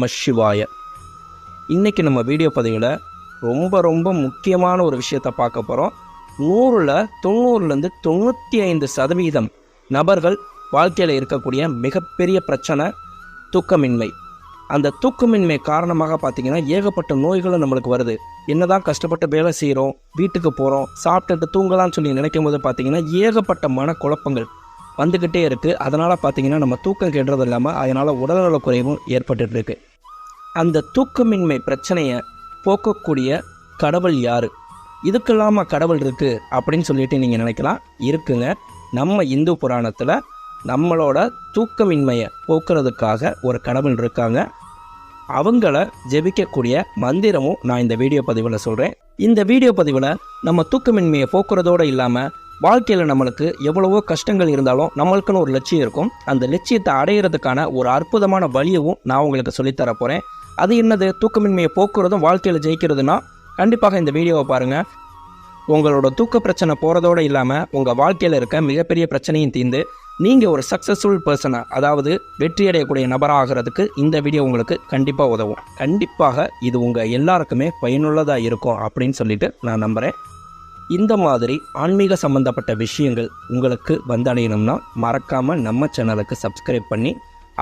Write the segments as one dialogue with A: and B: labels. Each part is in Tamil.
A: நம சிவாய. இன்றைக்கி நம்ம வீடியோ பதிவில் ரொம்ப ரொம்ப முக்கியமான ஒரு விஷயத்தை பார்க்க போகிறோம் நூறில் தொண்ணூறுலேருந்து தொண்ணூற்றி ஐந்து சதவீதம் நபர்கள் வாழ்க்கையில் இருக்கக்கூடிய மிகப்பெரிய பிரச்சனை தூக்கமின்மை. அந்த தூக்கமின்மை காரணமாக பார்த்தீங்கன்னா ஏகப்பட்ட நோய்களும் நம்மளுக்கு வருது. என்னதான் கஷ்டப்பட்டு வேலை செய்கிறோம் வீட்டுக்கு போகிறோம் சாப்பிட்டுட்டு தூங்கலாம்னு சொல்லி நினைக்கும் போது பார்த்தீங்கன்னா ஏகப்பட்ட மனக்குழப்பங்கள் வந்துக்கிட்டே இருக்குது அதனால் பார்த்திங்கன்னா நம்ம தூக்கம் கெடுறது இல்லாமல் அதனால் உடல்நலக் குறைவும் ஏற்பட்டுட்டு அந்த தூக்கமின்மை பிரச்சனையை போக்கக்கூடிய கடவுள் யார்? இதுக்கெல்லாமா கடவுள் இருக்குது அப்படின்னு சொல்லிட்டு நீங்கள் நினைக்கலாம். இருக்குங்க நம்ம இந்து புராணத்தில் நம்மளோட தூக்கமின்மையை போக்குறதுக்காக ஒரு கடவுள் இருக்காங்க. அவங்கள ஜெபிக்கக்கூடிய மந்திரமும் நான் இந்த வீடியோ பதிவில் சொல்கிறேன் இந்த வீடியோ பதிவில் நம்ம தூக்கமின்மையை போக்குறதோடு இல்லாமல் வாழ்க்கையில் நம்மளுக்கு எவ்வளவோ கஷ்டங்கள் இருந்தாலும் நம்மளுக்குன்னு ஒரு லட்சியம் இருக்கும். அந்த லட்சியத்தை அடையிறதுக்கான ஒரு அற்புதமான வழியவும் நான் உங்களுக்கு சொல்லித்தர போகிறேன் அது என்னது? தூக்கமின்மையை போக்குறதும் வாழ்க்கையில் ஜெயிக்கிறதுனா கண்டிப்பாக இந்த வீடியோவை பாருங்கள் உங்களோட தூக்க பிரச்சனை போகிறதோடு இல்லாமல் உங்கள் வாழ்க்கையில் இருக்க மிகப்பெரிய பிரச்சனையும் தீர்ந்து நீங்கள் ஒரு சக்ஸஸ்ஃபுல் பர்சனாக அதாவது வெற்றி அடையக்கூடிய நபராக ஆகிறதுக்கு இந்த வீடியோ உங்களுக்கு கண்டிப்பாக உதவும். கண்டிப்பாக இது உங்கள் எல்லாருக்குமே பயனுள்ளதாக இருக்கும் அப்படின்னு சொல்லிட்டு நான் நம்புகிறேன் இந்த மாதிரி ஆன்மீக சம்பந்தப்பட்ட விஷயங்கள் உங்களுக்கு வந்தடையணும்னா மறக்காமல் நம்ம சேனலுக்கு சப்ஸ்கிரைப் பண்ணி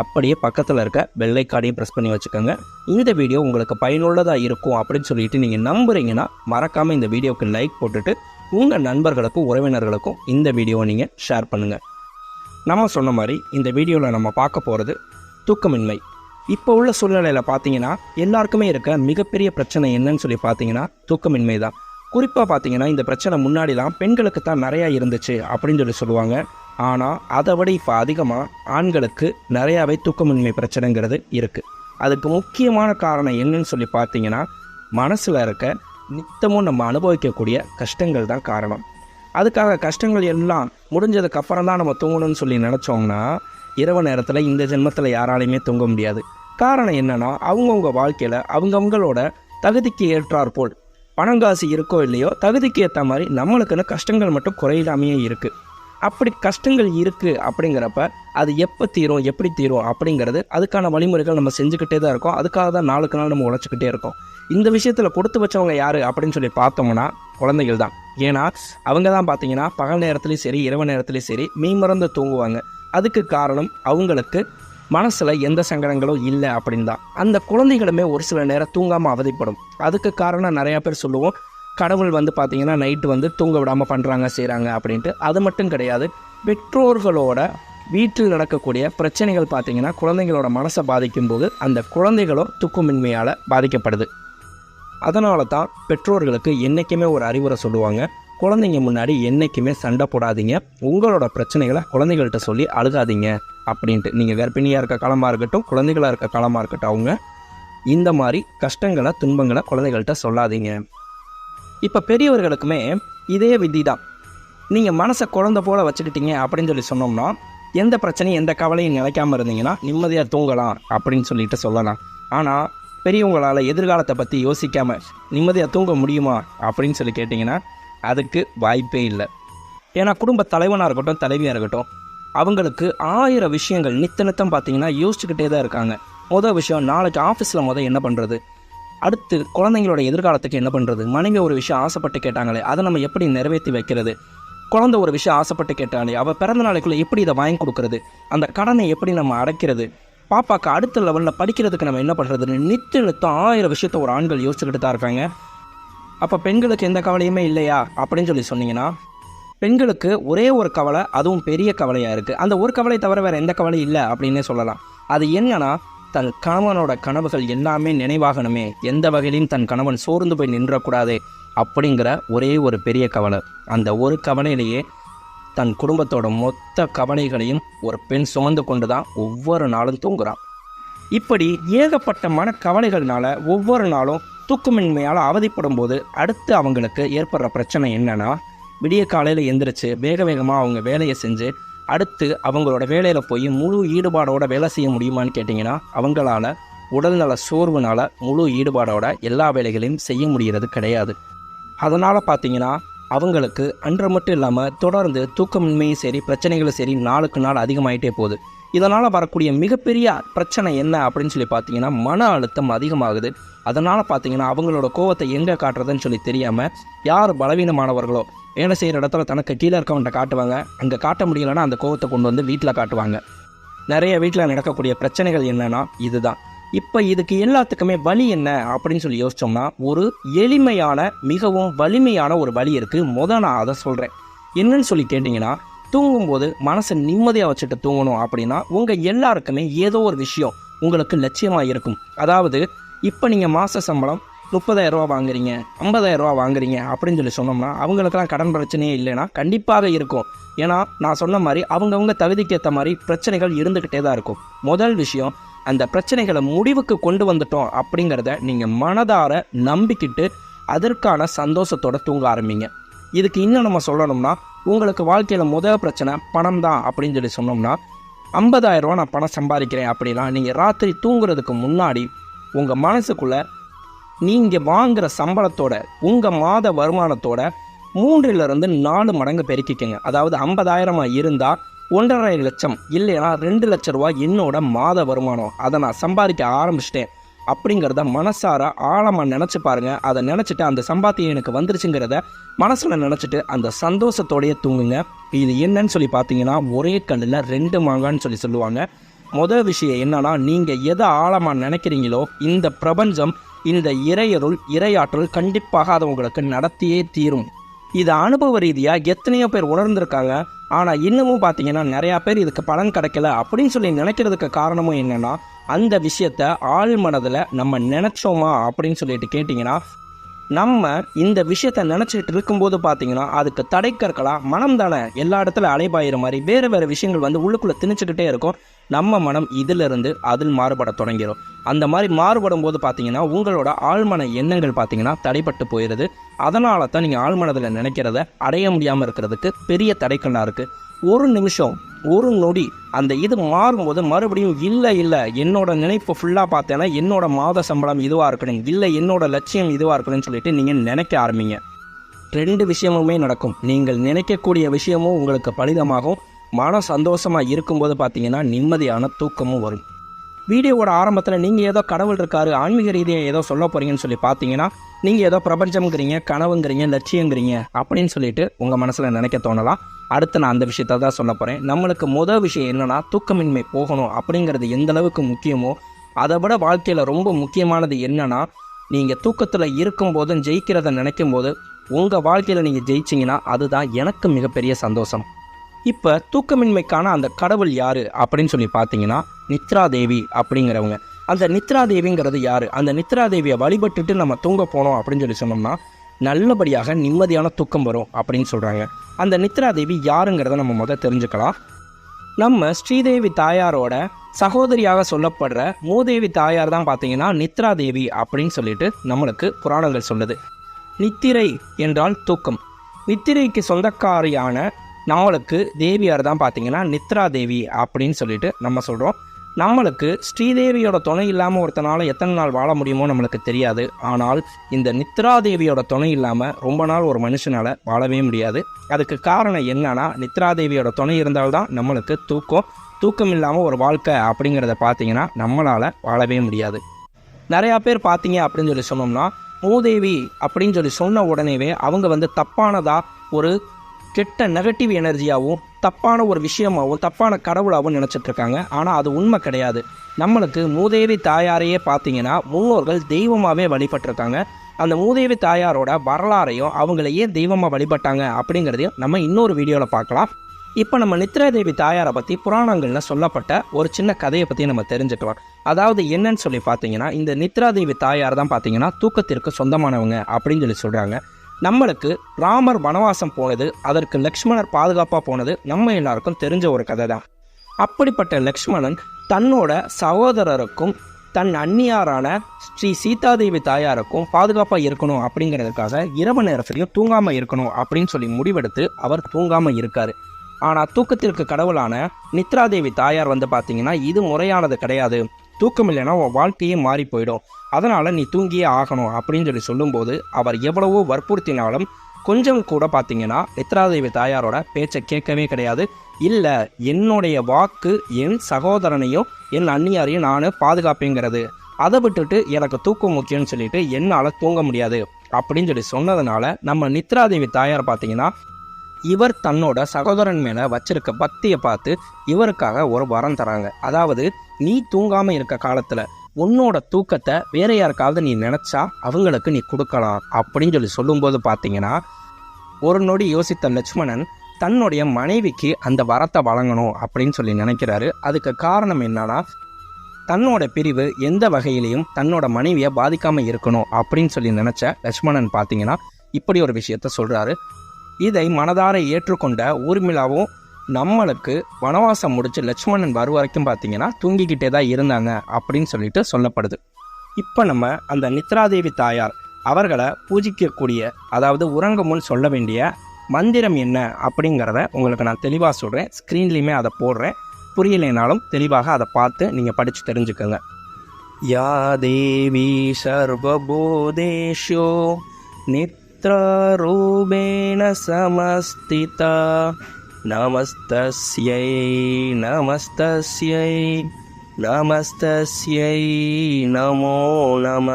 A: அப்படியே பக்கத்தில் இருக்க வெள்ளைக்காடையும் ப்ரெஸ் பண்ணி வச்சுக்கோங்க. இந்த வீடியோ உங்களுக்கு பயனுள்ளதாக இருக்கும் அப்படின்னு சொல்லிட்டு நீங்கள் நம்புறீங்கன்னா மறக்காமல் இந்த வீடியோவுக்கு லைக் போட்டுட்டு உங்கள் நண்பர்களுக்கும் உறவினர்களுக்கும் இந்த வீடியோவை நீங்கள் ஷேர் பண்ணுங்கள் நம்ம சொன்ன மாதிரி இந்த வீடியோவில் நம்ம பார்க்க போகிறது தூக்கமின்மை. இப்போ உள்ள சூழ்நிலையில் பார்த்தீங்கன்னா எல்லாருக்குமே இருக்க மிகப்பெரிய பிரச்சனை என்னன்னு சொல்லி பார்த்தீங்கன்னா தூக்கமின்மை தான் குறிப்பாக பார்த்தீங்கன்னா இந்த பிரச்சனை முன்னாடிலாம் பெண்களுக்கு தான் நிறையா இருந்துச்சு அப்படின்னு சொல்லி சொல்லுவாங்க. ஆனால் அதை விட இப்போ அதிகமாக ஆண்களுக்கு நிறையாவே தூக்கமின்மை பிரச்சனைங்கிறது இருக்குது அதுக்கு முக்கியமான காரணம் என்னன்னு சொல்லி பார்த்தீங்கன்னா மனசில் இருக்க நித்தமும் நம்ம அனுபவிக்கக்கூடிய கஷ்டங்கள் தான் காரணம். அதுக்காக கஷ்டங்கள் எல்லாம் முடிஞ்சதுக்கு அப்புறம் தான் நம்ம தூங்கணும்னு சொல்லி நினச்சோம்னா இரவு நேரத்தில் இந்த ஜென்மத்தில் யாராலையுமே தூங்க முடியாது. காரணம் என்னென்னா அவங்கவுங்க வாழ்க்கையில் அவங்கவுங்களோட தகுதிக்கு ஏற்றாற்போல் பணங்காசு இருக்கோ இல்லையோ தகுதிக்கு ஏற்ற மாதிரி நம்மளுக்குன்னு கஷ்டங்கள் மட்டும் குறையிலாமையே இருக்குது அப்படி கஷ்டங்கள் இருக்குது அப்படிங்கிறப்ப அது எப்போ தீரும் எப்படி தீரும் அப்படிங்கிறது அதுக்கான வழிமுறைகள் நம்ம செஞ்சுக்கிட்டே தான் இருக்கோம். அதுக்காக தான் நாளுக்கு நாள் நம்ம உழைச்சிக்கிட்டே இருக்கோம். இந்த விஷயத்தில் கொடுத்து வச்சவங்க யார் அப்படின்னு சொல்லி பார்த்தோம்னா குழந்தைகள் தான். ஏன்னா அவங்க தான் பார்த்தீங்கன்னா பகல் நேரத்துலேயும் சரி இரவு நேரத்துலேயும் சரி மெய்மறந்து தூங்குவாங்க. அதுக்கு காரணம் அவங்களுக்கு மனசில் எந்த சங்கடங்களும் இல்லை அப்படின்னு தான் அந்த குழந்தைகளுமே ஒரு சில நேரம் தூங்காமல் அவதிப்படும். அதுக்கு காரணம் நிறையா பேர் சொல்லுவோம் கடவுள் வந்து பார்த்தீங்கன்னா நைட்டு வந்து தூங்க விடாமல் பண்ணுறாங்க செய்கிறாங்க அப்படின்ட்டு. அது மட்டும் கிடையாது பெற்றோர்களோட வீட்டில் நடக்கக்கூடிய பிரச்சனைகள் பார்த்திங்கன்னா குழந்தைங்களோட மனசை பாதிக்கும்போது அந்த குழந்தைகளும் தூக்கமின்மையால் பாதிக்கப்படுது. அதனால தான் பெற்றோர்களுக்கு என்றைக்குமே ஒரு அறிவுரை சொல்லுவாங்க குழந்தைங்க முன்னாடி என்றைக்குமே சண்டை போடாதீங்க. உங்களோட பிரச்சனைகளை குழந்தைகள்கிட்ட சொல்லி அழுகாதீங்க. அப்படின்ட்டு. நீங்கள் கர்ப்பிணியாக இருக்க காலமாக இருக்கட்டும் குழந்தைகளாக இருக்க காலமாக இருக்கட்டும் அவங்க இந்த மாதிரி கஷ்டங்களை துன்பங்களை குழந்தைகள்கிட்ட சொல்லாதீங்க. இப்போ பெரியவர்களுக்குமே இதே விதி தான் நீங்கள் மனசை குழந்த போல் வச்சுக்கிட்டீங்க அப்படின்னு சொல்லி சொன்னோம்னா எந்த பிரச்சனையும் எந்த கவலையும் நிலைக்காமல் இருந்தீங்கன்னா நிம்மதியாக தூங்கலாம் அப்படின்னு சொல்லிட்டு சொல்லலாம். ஆனால் பெரியவங்களால் எதிர்காலத்தை பற்றி யோசிக்காமல் நிம்மதியாக தூங்க முடியுமா அப்படின்னு சொல்லி கேட்டிங்கன்னா அதுக்கு வாய்ப்பே இல்லை. ஏன்னா குடும்ப தலைவனாக இருக்கட்டும் தலைவியாக இருக்கட்டும் அவங்களுக்கு ஆயிரம் விஷயங்கள் நித்த நித்தம் பார்த்தீங்கன்னா யோசிச்சுக்கிட்டே தான் இருக்காங்க. மொதல் விஷயம் நாளைக்கு ஆஃபீஸில் மொதல் என்ன பண்ணுறது அடுத்து குழந்தைங்களோட எதிர்காலத்துக்கு என்ன பண்ணுறது மனைவி ஒரு விஷயம் ஆசைப்பட்டு கேட்டாங்களே அதை நம்ம எப்படி நிறைவேற்றி வைக்கிறது? குழந்தை ஒரு விஷயம் ஆசைப்பட்டு கேட்டாலே அவள் பிறந்த நாளைக்குள்ளே எப்படி இதை வாங்கி கொடுக்குறது? அந்த கடனை எப்படி நம்ம அடைக்கிறது? பாப்பாக்கு அடுத்த லெவலில் படிக்கிறதுக்கு நம்ம என்ன பண்ணுறதுன்னு நித்து நித்தம் ஆயிரம் விஷயத்த ஒரு ஆண்கள் யோசிச்சுக்கிட்டு தான் இருக்காங்க. அப்போ பெண்களுக்கு எந்த கவலையுமே இல்லையா? அப்படின்னு சொல்லி சொன்னீங்கன்னா பெண்களுக்கு ஒரே ஒரு கவலை அதுவும் பெரிய கவலையாக இருக்குது அந்த ஒரு கவலை தவிர வேறு எந்த கவலை இல்லை அப்படின்னே சொல்லலாம். அது என்னன்னா தன் கணவனோட கனவுகள் எல்லாமே நினைவாகணுமே. எந்த வகையிலும் தன் கணவன் சோர்ந்து போய் நின்றக்கூடாது அப்படிங்கிற ஒரே ஒரு பெரிய கவலை. அந்த ஒரு கவலையிலேயே தன் குடும்பத்தோட மொத்த கவலைகளையும் ஒரு பெண் சுமந்து கொண்டு தான் ஒவ்வொரு நாளும் தூங்குறான். இப்படி ஏகப்பட்ட மன கவலைகள்னால ஒவ்வொரு நாளும் தூக்கமின்மையால் அவதிப்படும் போது அடுத்து அவங்களுக்கு ஏற்படுற பிரச்சனை என்னென்னா விடிய காலையில் எந்திரிச்சு வேக வேகமாக அவங்க வேலையை செஞ்சு அடுத்து அவங்களோட வேலையில் போய் முழு ஈடுபாடோட வேலை செய்ய முடியுமான்னு கேட்டிங்கன்னா அவங்களால உடல்நல சோர்வுனால முழு ஈடுபாடோட எல்லா வேலைகளையும் செய்ய முடிகிறது கிடையாது. அதனால் பார்த்தீங்கன்னா அவங்களுக்கு அன்று மட்டும் இல்லாமல் தொடர்ந்து தூக்கமின்மையும் சரி பிரச்சனைகளும் சரி நாளுக்கு நாள் அதிகமாயிட்டே போகுது. இதனால் வரக்கூடிய மிகப்பெரிய பிரச்சனை என்ன அப்படின்னு சொல்லி பார்த்தீங்கன்னா மன அழுத்தம் அதிகமாகுது. அதனால் பார்த்தீங்கன்னா அவங்களோட கோவத்தை எங்கே காட்டுறதுன்னு சொல்லி தெரியாமல் யார் பலவீனமானவர்களோ வேலை செய்கிற இடத்துல தனக்கு கீழே இருக்கவன்ட்ட காட்டுவாங்க. அங்கே காட்ட முடியலன்னா அந்த கோவத்தை கொண்டு வந்து வீட்டில் காட்டுவாங்க. நிறைய வீட்டில் நடக்கக்கூடிய பிரச்சனைகள் என்னன்னா இதுதான். இப்போ இதுக்கு எல்லாத்துக்குமே வழி என்ன அப்படின்னு சொல்லி யோசிச்சோம்னா ஒரு எளிமையான மிகவும் வலிமையான ஒரு வழி இருக்குது முத நான் அதை சொல்கிறேன் என்னன்னு சொல்லி கேட்டிங்கன்னா தூங்கும்போது மனசை நிம்மதியாக வச்சுட்டு தூங்கணும் அப்படின்னா உங்கள் எல்லாருக்குமே ஏதோ ஒரு விஷயம் உங்களுக்கு லட்சியமாக இருக்கும். அதாவது இப்போ நீங்கள் மாத சம்பளம் முப்பதாயிரம் ரூபா வாங்குறீங்க ஐம்பதாயிரம் ரூபா வாங்குறீங்க அப்படின்னு சொல்லி சொன்னோம்னா அவங்களுக்கெல்லாம் கடன் பிரச்சனையே இல்லைன்னா கண்டிப்பாக இருக்கும். ஏன்னா நான் சொன்ன மாதிரி அவங்கவுங்க தகுதிக்கு ஏற்ற மாதிரி பிரச்சனைகள் இருந்துக்கிட்டே தான் இருக்கும். முதல் விஷயம் அந்த பிரச்சனைகளை முடிவுக்கு கொண்டு வந்துட்டோம் அப்படிங்கிறத நீங்கள் மனதார நம்பிக்கிட்டு அதற்கான சந்தோஷத்தோட தூங்க ஆரம்பிங்க. இதுக்கு இன்னும் நம்ம சொல்லணும்னா உங்களுக்கு வாழ்க்கையில் முதல் பிரச்சனை பணம் தான் அப்படின்னு சொல்லி சொன்னோம்னா 50000 ரூபா நான் பணம் சம்பாதிக்கிறேன் அப்படின்னா நீங்கள் ராத்திரி தூங்குறதுக்கு முன்னாடி உங்கள் மனசுக்குள்ளே நீங்கள் வாங்குகிற சம்பளத்தோட உங்கள் மாத வருமானத்தோட மூன்றிலிருந்து நாலு மடங்கு பெருக்கிக்கங்க. அதாவது ஐம்பதாயிரமாக இருந்தால் ஒன்றரை லட்சம் இல்லைன்னா ரெண்டு லட்ச ரூபா என்னோட மாத வருமானம். அதை நான் சம்பாதிக்க ஆரம்பிச்சிட்டேன். அப்படிங்கிறத மனசார ஆழமாக நினச்சி பாருங்கள் அதை நினச்சிட்டு அந்த சம்பாத்தியம் எனக்கு வந்துருச்சுங்கிறத மனசில் நினச்சிட்டு அந்த சந்தோஷத்தோடையே தூங்குங்க. இது என்னன்னு சொல்லி பார்த்தீங்கன்னா ஒரே கல்லில் ரெண்டு மாங்கான்னு சொல்லி சொல்லுவாங்க. முதல் விஷயம் என்னன்னா நீங்கள் எதை ஆழமாக நினைக்கிறீங்களோ இந்த பிரபஞ்சம் இந்த இறையருள் இறையாற்றல் கண்டிப்பாக அதை உங்களுக்கு நடத்தியே தீரும். இது அனுபவ ரீதியாக எத்தனையோ பேர் உணர்ந்திருக்காங்க. ஆனால் இன்னமும் பார்த்தீங்கன்னா நிறையா பேர் இதுக்கு பலன் கிடைக்கல அப்படின்னு சொல்லி நினைக்கிறதுக்கு காரணமும் என்னென்னா அந்த விஷயத்த ஆள் மனதில் நம்ம நினச்சோமா அப்படின்னு சொல்லிட்டு கேட்டிங்கன்னா நம்ம இந்த விஷயத்த நினச்சிட்டு இருக்கும்போது பார்த்தீங்கன்னா அதுக்கு தடைக்கற்களாக மனம் தானே எல்லா இடத்துல அலைபாயிற மாதிரி வேறு வேறு விஷயங்கள் வந்து உள்ளுக்குள்ளே திணிச்சுக்கிட்டே இருக்கும். நம்ம மனம் இதிலிருந்து அதில் மாறுபட தொடங்கிடும் அந்த மாதிரி மாறுபடும் போது பார்த்தீங்கன்னா உங்களோட ஆழ்மன எண்ணங்கள் பார்த்தீங்கன்னா தடைப்பட்டு போயிடுது அதனால தான் நீங்கள் ஆழ்மனதில் நினைக்கிறத அடைய முடியாமல் இருக்கிறதுக்கு பெரிய தடைக்கண்ணா இருக்குது ஒரு நிமிஷம் ஒரு நொடி அந்த இது மாறும்போது மறுபடியும் இல்லை இல்லை என்னோட நினைப்பு ஃபுல்லாக பார்த்தேன்னா என்னோட மாத சம்பளம் இதுவாக இருக்கணும். இல்லை என்னோட லட்சியம் இதுவாக இருக்கணும்னு சொல்லிட்டு நீங்கள் நினைக்க ஆரம்பிங்க. ரெண்டு விஷயமுமே நடக்கும். நீங்கள் நினைக்கக்கூடிய விஷயமும் உங்களுக்கு பலிதமாகும். மனம் சந்தோஷமாக இருக்கும்போது பார்த்தீங்கன்னா நிம்மதியான தூக்கமும் வரும். வீடியோவோட ஆரம்பத்தில் நீங்கள் ஏதோ கடவுள் இருக்காரு ஆன்மீக ரீதியாக ஏதோ சொல்ல போகிறீங்கன்னு சொல்லி பார்த்தீங்கன்னா நீங்கள் ஏதோ பிரபஞ்சம்ங்கிறீங்க கனவுங்கிறீங்க லட்சியங்கிறீங்க அப்படின்னு சொல்லிட்டு உங்கள் மனசில் நினைக்க தோணலாம். அடுத்து நான் அந்த விஷயத்த தான் சொல்ல போகிறேன் நம்மளுக்கு முதல் விஷயம் என்னென்னா தூக்கமின்மை போகணும் அப்படிங்கிறது எந்த அளவுக்கு முக்கியமோ அதை விட வாழ்க்கையில் ரொம்ப முக்கியமானது என்னன்னா நீங்கள் தூக்கத்தில் இருக்கும்போதும் ஜெயிக்கிறத நினைக்கும் போது உங்கள் வாழ்க்கையில் நீங்கள் ஜெயிச்சிங்கன்னா அதுதான் எனக்கு மிகப்பெரிய சந்தோஷம். இப்போ தூக்கமின்மைக்கான அந்த கடவுள் யார் அப்படின்னு சொல்லி பார்த்தீங்கன்னா நித்ரா தேவி அப்படிங்கிறவங்க. அந்த நித்ரா தேவிங்கிறது யார்? அந்த நித்ரா தேவியை வழிபட்டுட்டு நம்ம தூங்க போனோம் அப்படின்னு சொல்லி சொன்னோம்னா நல்லபடியாக நிம்மதியான தூக்கம் வரும் அப்படின்னு சொல்கிறாங்க அந்த நித்ரா தேவி யாருங்கிறத நம்ம முதல் தெரிஞ்சுக்கலாம். நம்ம ஸ்ரீதேவி தாயாரோட சகோதரியாக சொல்லப்படுற மூதேவி தாயார் தான் பார்த்தீங்கன்னா நித்ரா தேவி அப்படின்னு சொல்லிட்டு நம்மளுக்கு புராணங்கள் சொல்லுது. நித்திரை என்றால் தூக்கம். நித்திரைக்கு சொந்தக்காரியான நம்மளுக்கு தேவியார் தான் பார்த்தீங்கன்னா நித்ரா தேவி அப்படின்னு சொல்லிட்டு நம்ம சொல்கிறோம் நம்மளுக்கு ஸ்ரீதேவியோட துணை இல்லாமல் ஒருத்தனால எத்தனை நாள் வாழ முடியுமோ நம்மளுக்கு தெரியாது. ஆனால் இந்த நித்ரா தேவியோட துணை இல்லாமல் ரொம்ப நாள் ஒரு மனுஷனால் வாழவே முடியாது. அதுக்கு காரணம் என்னன்னா நித்ரா தேவியோட துணை இருந்தால்தான் நம்மளுக்கு தூக்கம் தூக்கம் இல்லாமல் ஒரு வாழ்க்கை அப்படிங்கிறத பார்த்தீங்கன்னா நம்மளால் வாழவே முடியாது. நிறையா பேர் பார்த்தீங்க அப்படின்னு சொல்லி சொன்னோம்னா மூதேவி அப்படின்னு சொல்லி சொன்ன உடனேவே அவங்க வந்து தப்பானதாக ஒரு கெட்ட நெகட்டிவ் எனர்ஜியாகவும் தப்பான ஒரு விஷயமாகவும் தப்பான கடவுளாகவும் நினச்சிட்ருக்காங்க. ஆனால் அது உண்மை கிடையாது. நம்மளுக்கு மூதேவி தாயாரையே பார்த்தீங்கன்னா முன்னோர்கள் தெய்வமாகவே வழிபட்டிருக்காங்க. அந்த மூதேவி தாயாரோட வரலாறையும் அவங்கள ஏன் தெய்வமாக வழிபட்டாங்க அப்படிங்கிறதையும் நம்ம இன்னொரு வீடியோவில் பார்க்கலாம் இப்போ நம்ம நித்ராதேவி தாயாரை பற்றி புராணங்களில் சொல்லப்பட்ட ஒரு சின்ன கதையை பற்றி நம்ம தெரிஞ்சுக்கலாம். அதாவது என்னன்னு சொல்லி பார்த்தீங்கன்னா இந்த நித்ராதேவி தாயார் தான் பார்த்தீங்கன்னா தூக்கத்திற்கு சொந்தமானவங்க அப்படின்னு சொல்லி சொல்கிறாங்க நம்மளுக்கு ராமர் வனவாசம் போனது அதற்கு லக்ஷ்மணர் பாதுகாப்பாக போனது நம்ம எல்லாருக்கும் தெரிஞ்ச ஒரு கதை தான் அப்படிப்பட்ட லக்ஷ்மணன் தன்னோட சகோதரருக்கும் தன் அந்நியாரான ஸ்ரீ சீதாதேவி தாயாருக்கும் பாதுகாப்பாக இருக்கணும் அப்படிங்கிறதுக்காக இரவு நேரத்துலையும் தூங்காமல் இருக்கணும் அப்படின்னு சொல்லி முடிவெடுத்து அவர் தூங்காமல் இருக்கார். ஆனால் தூக்கத்திற்கு கடவுளான நித்ராதேவி தாயார் வந்து பார்த்தீங்கன்னா இது முறையானது கிடையாது. தூக்கம் இல்லைன்னா உன் வாழ்க்கையே மாறி போயிடும். அதனால் நீ தூங்கியே ஆகணும் அப்படின்னு சொல்லி சொல்லும்போது அவர் எவ்வளவோ வற்புறுத்தினாலும் கொஞ்சம் கூட பார்த்தீங்கன்னா நித்ராதேவி தாயாரோட பேச்சை கேட்கவே கிடையாது. இல்லை என்னுடைய வாக்கு என் சகோதரனையும் என் அந்நியாரையும் நான் பாதுகாப்பேங்கிறது. அதை விட்டுட்டு எனக்கு தூக்கம் முக்கியம்னு சொல்லிட்டு என்னால் தூங்க முடியாது. அப்படின்னு சொல்லி சொன்னதுனால நம்ம நித்ராதேவி தாயார் பார்த்தீங்கன்னா இவர் தன்னோட சகோதரன் மேலே வச்சிருக்க பக்தியை பார்த்து இவருக்காக ஒரு வரம் தராங்க. அதாவது நீ தூங்காமல் இருக்க காலத்தில் உன்னோட தூக்கத்தை வேற யாருக்காவது நீ நினச்சா அவங்களுக்கு நீ கொடுக்கலாம் அப்படின்னு சொல்லி சொல்லும்போது பார்த்தீங்கன்னா ஒரு நொடி யோசித்த லட்சுமணன் தன்னுடைய மனைவிக்கு அந்த வரத்தை வழங்கணும் அப்படின்னு சொல்லி நினைக்கிறாரு. அதுக்கு காரணம் என்னன்னா தன்னோட பிரிவு எந்த வகையிலையும் தன்னோட மனைவியை பாதிக்காமல் இருக்கணும் அப்படின்னு சொல்லி நினச்ச லட்சுமணன் பார்த்தீங்கன்னா இப்படி ஒரு விஷயத்த சொல்கிறாரு இதை மனதார ஏற்றுக்கொண்ட ஊர்மிளாவும் நம்மளுக்கு வனவாசம் முடிச்சு லட்சுமணன் வரும் வரைக்கும் பார்த்தீங்கன்னா தூங்கிக்கிட்டே தான் இருந்தாங்க அப்படின்னு சொல்லிட்டு சொல்லப்படுது. இப்போ நம்ம அந்த நித்ராதேவி தாயார் அவர்களை பூஜிக்கக்கூடிய அதாவது உறங்க முன் சொல்ல வேண்டிய மந்திரம் என்ன அப்படிங்கிறத உங்களுக்கு நான் தெளிவாக சொல்கிறேன் ஸ்க்ரீன்லேயுமே அதை போடுறேன். புரியலைனாலும் தெளிவாக அதை பார்த்து நீங்கள் படித்து தெரிஞ்சுக்கோங்க. யா தேவி சர்வபூதேஷோ நித்ரூபேண சமஸ்திதா. நமஸ்தஸ்யை நமஸ்தஸ்யை நமஸ்தஸ்யை நமோ நம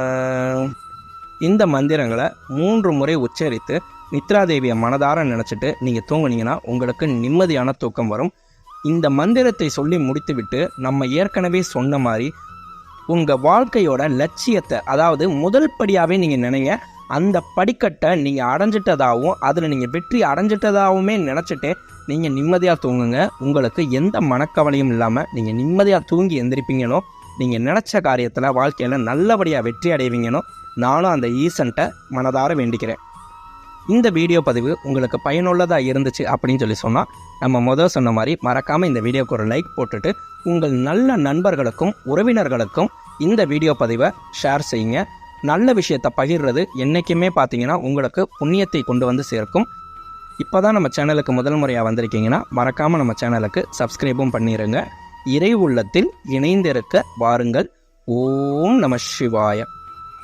A: இந்த மந்திரங்களை மூன்று முறை உச்சரித்து நித்ராதேவியை மனதார நினச்சிட்டு நீங்கள் தூங்குனீங்கன்னா உங்களுக்கு நிம்மதியான தூக்கம் வரும். இந்த மந்திரத்தை சொல்லி முடித்துவிட்டு நம்ம ஏற்கனவே சொன்ன மாதிரி உங்கள் வாழ்க்கையோட லட்சியத்தை அதாவது முதல் படியாகவே நீங்கள் நினைங்க. அந்த படிக்கட்டை நீங்கள் அடைஞ்சிட்டதாகவும் அதில் நீங்கள் வெற்றி அடைஞ்சிட்டதாகவுமே நினச்சிட்டு நீங்கள் நிம்மதியாக தூங்குங்க. உங்களுக்கு எந்த மனக்கவலையும் இல்லாமல் நீங்கள் நிம்மதியாக தூங்கி எந்திரிப்பீங்களோ நீங்கள் நினச்ச காரியத்தில் வாழ்க்கையில் நல்லபடியாக வெற்றி அடைவீங்கனோ நானும் அந்த ஈசன்ட்ட மனதார வேண்டிக்கிறேன். இந்த வீடியோ பதிவு உங்களுக்கு பயனுள்ளதாக இருந்துச்சு அப்படின்னு சொல்லி சொன்னால் நம்ம முதல் சொன்ன மாதிரி மறக்காமல் இந்த வீடியோக்கு ஒரு லைக் போட்டுட்டு உங்கள் நல்ல நண்பர்களுக்கும் உறவினர்களுக்கும் இந்த வீடியோ பதிவை ஷேர் செய்யுங்க. நல்ல விஷயத்தை பகிர்றது என்றைக்குமே பார்த்தீங்கன்னா உங்களுக்கு புண்ணியத்தை கொண்டு வந்து சேர்க்கும். இப்போ தான் நம்ம சேனலுக்கு முதல் முறையாக வந்திருக்கீங்கன்னா மறக்காமல் நம்ம சேனலுக்கு சப்ஸ்கிரைபும் பண்ணிடுங்க இறை உள்ளத்தில் இணைந்திருக்க வாருங்கள். ஓம் நம சிவாயம்